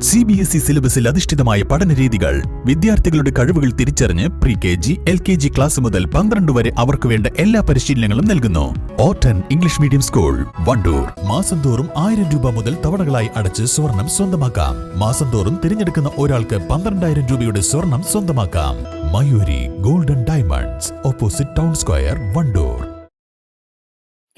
C B S E സിലബസിൽ അധിഷ്ഠിതമായ പഠന രീതികൾ വിദ്യാർത്ഥികളുടെ കഴിവുകൾ തിരിച്ചറിഞ്ഞ് pre K G L K G class മുതൽ പന്ത്രണ്ട് വരെ അവർക്ക് വേണ്ട എല്ലാ പരിശീലനങ്ങളും നൽകുന്നു. Ottan English medium school Wandoor. മാസം തോറും ആയിരം രൂപ മുതൽ തവണകളായി അടച്ച് സ്വർണം സ്വന്തമാക്കാം. മാസം തോറും തിരഞ്ഞെടുക്കുന്ന ഒരാൾക്ക് പന്ത്രണ്ടായിരം രൂപയുടെ സ്വർണം സ്വന്തമാക്കാം. Mayuri golden diamonds opposite town square Wandoor.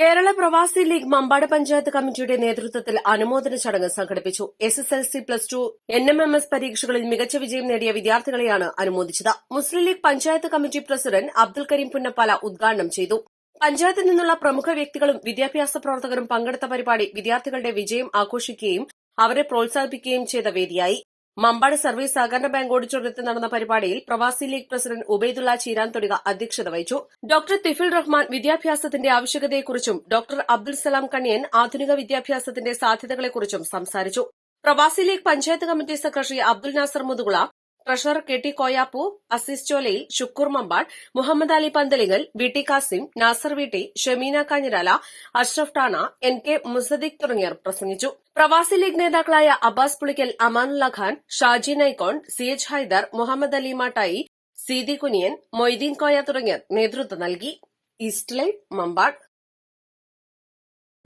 Kerala Pravasi league Mambad panchayat കമ്മിറ്റിയുടെ നേതൃത്വത്തിൽ അനുമോദന ചടങ്ങ് സംഘടിപ്പിച്ചു. S S L C plus two N M M S പരീക്ഷകളിൽ മികച്ച വിജയം നേടിയ വിദ്യാർത്ഥികളെയാണ് അനുമോദിച്ചത്. Muslim league panchayat committee president Abdul Karim Punnappala ഉദ്ഘാടനം ചെയ്തു. പഞ്ചായത്തിൽ നിന്നുള്ള പ്രമുഖ വ്യക്തികളും വിദ്യാഭ്യാസ പ്രവർത്തകരും പങ്കെടുത്ത പരിപാടി വിദ്യാർത്ഥികളുടെ വിജയം ആഘോഷിക്കുകയും അവരെ പ്രോത്സാഹിപ്പിക്കുകയും ചെയ്ത വേദിയായി. മമ്പാട് സർവീസ് സഹകരണ ബാങ്ക് ഓഡിറ്റോറിയത്തിൽ നടന്ന പരിപാടിയിൽ പ്രവാസി ലീഗ് പ്രസിഡന്റ് ഉബൈദുള്ള ചീരാൻ തൊടിക അധ്യക്ഷത വഹിച്ചു. ഡോക്ടർ തിഫിൽ റഹ്മാൻ വിദ്യാഭ്യാസത്തിന്റെ ആവശ്യകതയെക്കുറിച്ചും ഡോക്ടർ അബ്ദുൽ സലാം കണിയൻ ആധുനിക വിദ്യാഭ്യാസത്തിന്റെ സാധ്യതകളെക്കുറിച്ചും സംസാരിച്ചു. Pravasi league panchayat committee secretary Abdul Nasar Muthukula treasurer K T Koyappu Azeez Cholayil Shukkoor Mambad Muhammad Ali Panthalingal V T Kasim Nasar V T Shameena Kanjirala Ashraf ടാണ N K Musadiq തുടങ്ങിയവർ പ്രസംഗിച്ചു. Pravasi league നേതാക്കളായ Abbas Pulikkal Amanulla Khan Shaji Nikon C H Haider Muhammad Ali Mattayi Seethi Kuniyan Moideen Koya തുടങ്ങിയവർ നേതൃത്വം നൽകി. East light Mambad.